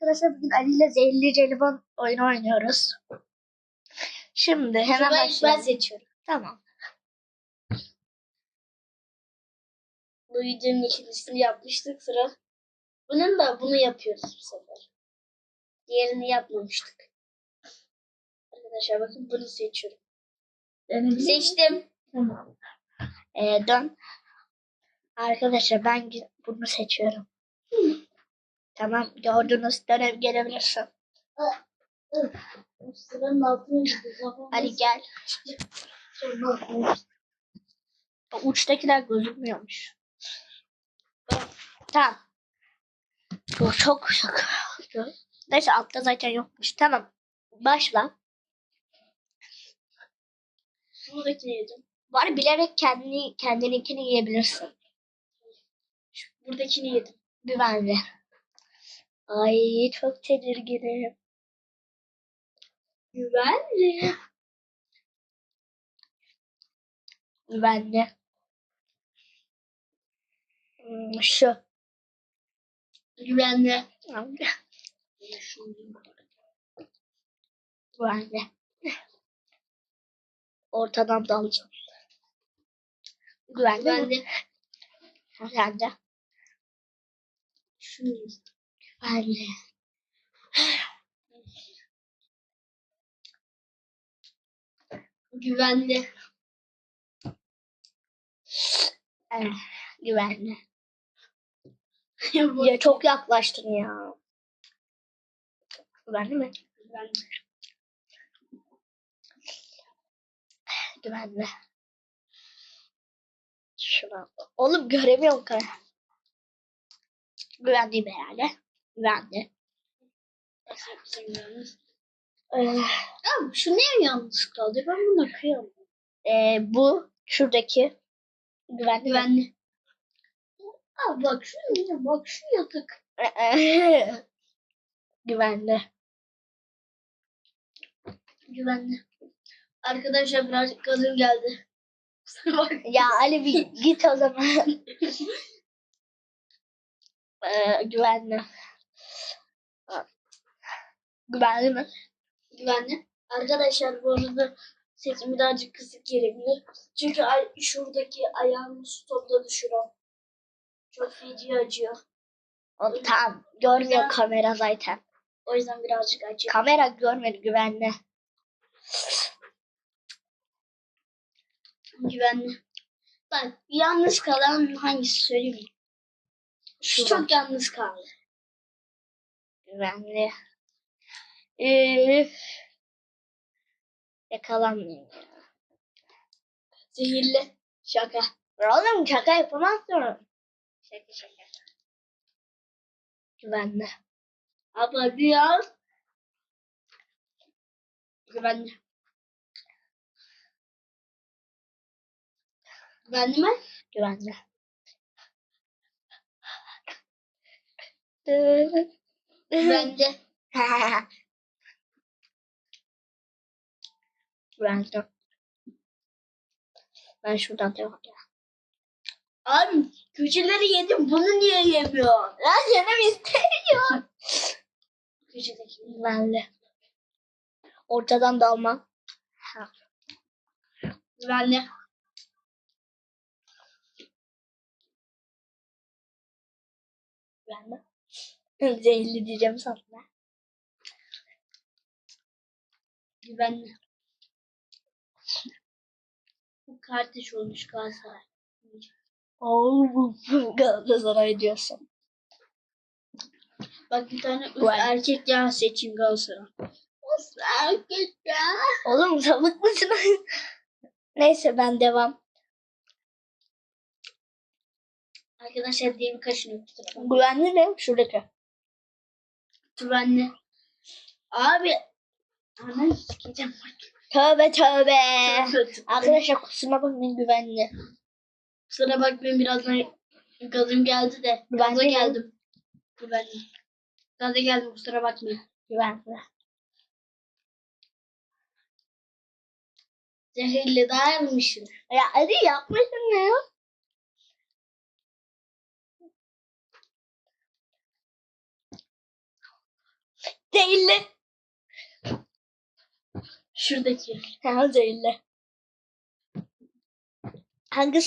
arkadaşlar bugün Ali ile zehirli jelibon oyunu oynuyoruz. Şimdi hemen ben, ben başlayalım. seçiyorum. Tamam. Bu videonun ikincisini yapmıştık sıra. Bunun da bunu yapıyoruz bu sefer. Diğerini yapmamıştık. Arkadaşlar bakın bunu seçiyorum. Seçtim. Tamam. Ee, dön. Arkadaşlar ben bunu seçiyorum. Tamam gördünüz dönem gelebilirsin. Sıranın altına gidiyor. Ali gel. Uçtakiler gözükmüyormuş. Tamam. Bu çok çok. Neyse altta zaten yokmuş. Tamam. Başla. Buradakini yedim. Var bilerek kendini kendininkini yiyebilirsin. Buradakini yedim. Güvenli. Ay çok tedirginim. Güvenli. Güvenli. Hmm, Şu. Güvenli. Güvenli. Ortadan dalacağım. Güvenli. Güvenli. Sen de. Şunu yedim. Güvenli. Eh, güvenli. Ya çok yaklaştın ya. Güvenli mi? Güvenli. Güvenli. Şuna. Oğlum göremiyorum ki. Güvenliyim herhalde. Güvenli. Ee, Abi şu niye yalnız kaldı? Ben buna kıyamam. e, bu şuradaki güvenli. Güvenli. Abi bak şu niye? Bak şu yatak. güvenli. Güvenli. Arkadaşlar birazcık gazım geldi. Ya Ali bir git o zaman. ee, güvenli. Güvenli mi? Güvenli. Arkadaşlar bu arada sesim birazcık kısık gelebilir. Çünkü ay- şuradaki ayağımı stopla düşüren. Çok feci acıyor. Oğlum, tamam. Görmüyor kamera zaten. O yüzden birazcık acıyor. Kamera görmedi güvenli. Güvenli. Bak yalnız kalan hangisi söyleyeyim mi? Şu Şurada. çok yalnız kaldı. Güvenli. Üf. Yakalanmayayım. ya. Zehirli. Şaka. Oğlum şaka yapamazsın. Şaka şaka. Güvenli. Hadi ya. Güvenli. Güvenli mi? Güvenli. Güvenli. Güvenli. Ben şuradan devam edeyim. Abi köşeleri yedim. Bunu niye yemiyorsun? Ya canım istemiyor. Köşedeki. Güvenli. Ortadan dalma. Güvenli. Güvenli. Zehirli diyeceğim sana. Güvenli. Kardeş olmuş Galatasaray. Oo, Galatasaray diyorsun. Bak bir tane Güvenli. erkek ya seçeyim Galatasaray. Erkek ya. Oğlum sapık mısın? Neyse ben devam. Arkadaşlar diye bir kaşın öptü. Güvenli ne? Şuradaki. Güvenli. Abi. Anam sikeceğim bak. Tövbe tövbe. Arkadaşlar kusuruma bakmayın güvenli. Kusura bakmayın birazdan gazım geldi de. Güvenli Gaza geldim. Güvenli. Gaza geldim kusura bakmayın. Güvenli. Zehirli dayanmışsın. Ya hadi yapmışsın ne ya? Zehirli. Şuradaki. Ha, zehirli. Hangisi